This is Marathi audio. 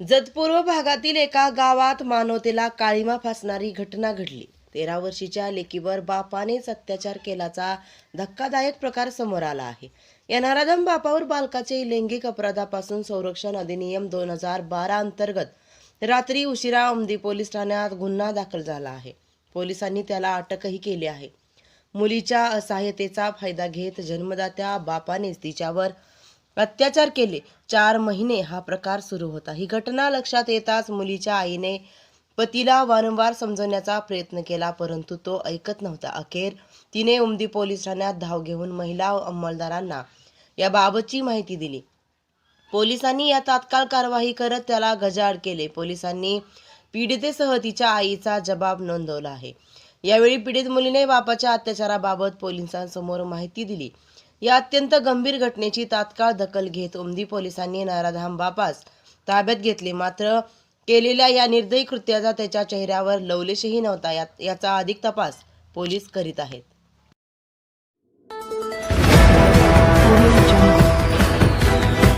जतपूर्व भागातील एका गावात मानवतेला काळीमा फासणारी घटना घडली. तेरा वर्षीच्या लेकीवर बापानेच अत्याचार केल्याचा धक्कादायक प्रकार समोर आला आहे. या नराधम बापावर बालकाचे लैंगिक अपराधापासून संरक्षण अधिनियम दोन हजार बारा अंतर्गत रात्री उशिरा अमदी पोलीस ठाण्यात गुन्हा दाखल झाला आहे. पोलिसांनी त्याला अटकही केली आहे. मुलीच्या असहाय्यतेचा फायदा घेत जन्मदात्या बापानेच तिच्यावर अत्याचार केले. चार महिने हा प्रकार सुरू होता. ही घटना लक्षात येताच मुलीच्या आईने पतीला वारंवार समजवण्याचा प्रयत्न केला परंतु तो ऐकत नव्हता. अखेर तिने उमदी पोलीस ठाण्यात धाव घेऊन महिला अंमलदारांना याबाबतची माहिती दिली. पोलिसांनी या तात्काळ कारवाई करत त्याला गजाड केले. पोलिसांनी पीडितेसह तिच्या आईचा जबाब नोंदवला आहे. यावेळी पीडित मुलीने बापाच्या अत्याचाराबाबत पोलिसांसमोर माहिती दिली. या अत्यंत गंभीर घटनेची तात्काळ दखल घेत उमदी पोलिसांनी नाराधाम बापास ताब्यात घेतले. मात्र केलेल्या या निर्दयी कृत्याचा त्याच्या चेहऱ्यावर लवलेशही नव्हता. यात- याचा अधिक तपास पोलीस करीत आहेत.